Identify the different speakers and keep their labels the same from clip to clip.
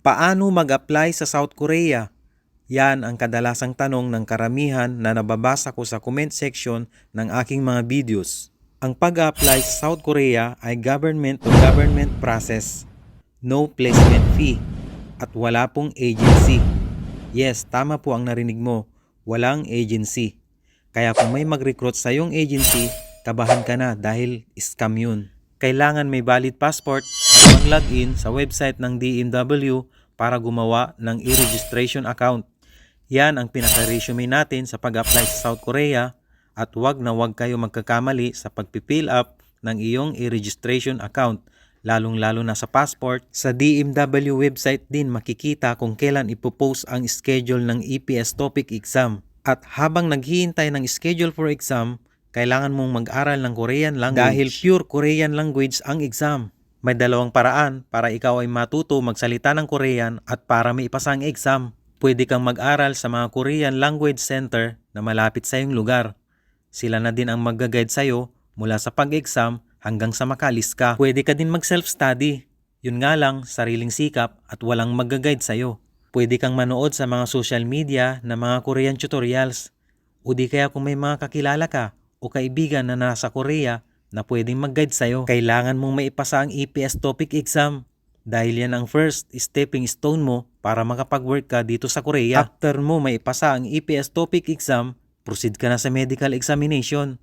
Speaker 1: Paano mag-apply sa South Korea? Yan ang kadalasang tanong ng karamihan na nababasa ko sa comment section ng aking mga videos. Ang pag-apply sa South Korea ay government to government process. No placement fee. At wala pong agency. Yes, tama po ang narinig mo. Walang agency. Kaya kung may mag-recruit sa iyong agency, kabahan ka na dahil scam yun. Kailangan may valid passport mag-login sa website ng DMW para gumawa ng e-registration account. Yan ang pinaka-resume natin sa pag-apply sa South Korea at wag na wag kayo magkakamali sa pag-fill up ng iyong e-registration account lalong-lalo na sa passport. Sa DMW website din makikita kung kailan ipopost ang schedule ng EPS topic exam. At habang naghihintay ng schedule for exam, kailangan mong mag-aral ng Korean language dahil pure Korean language ang exam. May dalawang paraan para ikaw ay matuto magsalita ng Korean at para maipasa ang exam. Pwede kang mag-aral sa mga Korean Language Center na malapit sa iyong lugar. Sila na din ang mag-guide sa'yo mula sa pag-exam hanggang sa makalis ka. Pwede ka din mag-self-study. Yun nga lang, sariling sikap at walang mag-guide sa'yo. Pwede kang manood sa mga social media na mga Korean tutorials. O di kaya kung may mga kakilala ka o kaibigan na nasa Korea na pwedeng mag-guide sa'yo. Kailangan mong maipasa ang EPS topic exam dahil yan ang first stepping stone mo para makapag-work ka dito sa Korea. After mo maipasa ang EPS topic exam, proceed ka na sa medical examination.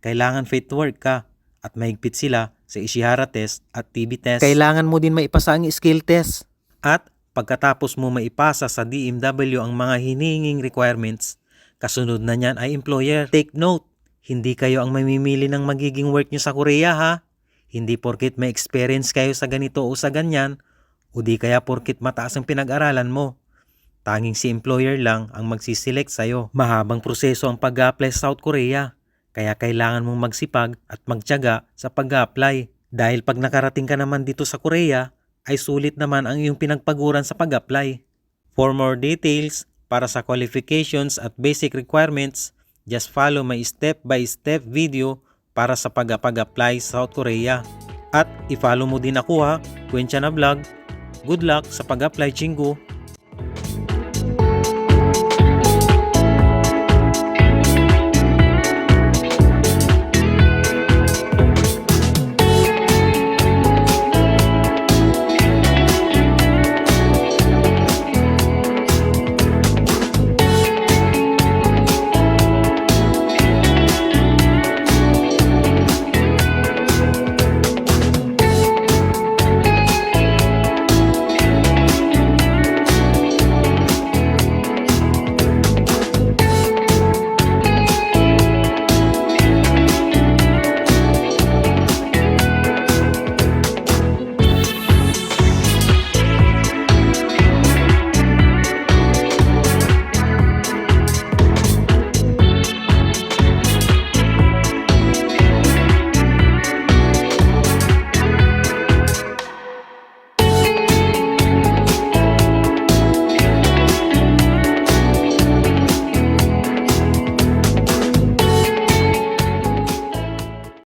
Speaker 1: Kailangan fit work ka at mahigpit sila sa Ishihara test at TB test. Kailangan mo din maipasa ang skill test. At pagkatapos mo maipasa sa DMW ang mga hinihinging requirements, kasunod na niyan ay employer. Take note, hindi kayo ang mamimili ng magiging work nyo sa Korea ha. Hindi porkit may experience kayo sa ganito o sa ganyan, o di kaya porkit mataas ang pinag-aralan mo. Tanging si employer lang ang magsiselect sa'yo. Mahabang proseso ang pag-apply sa South Korea. Kaya kailangan mong magsipag at magtiyaga sa pag-apply. Dahil pag nakarating ka naman dito sa Korea, ay sulit naman ang iyong pinagpaguran sa pag-apply. For more details, para sa qualifications at basic requirements, just follow my step-by-step video para sa pag-apply sa South Korea. At i-follow mo din ako ha, Kwensya na Vlog. Good luck sa pag-apply, Chingu!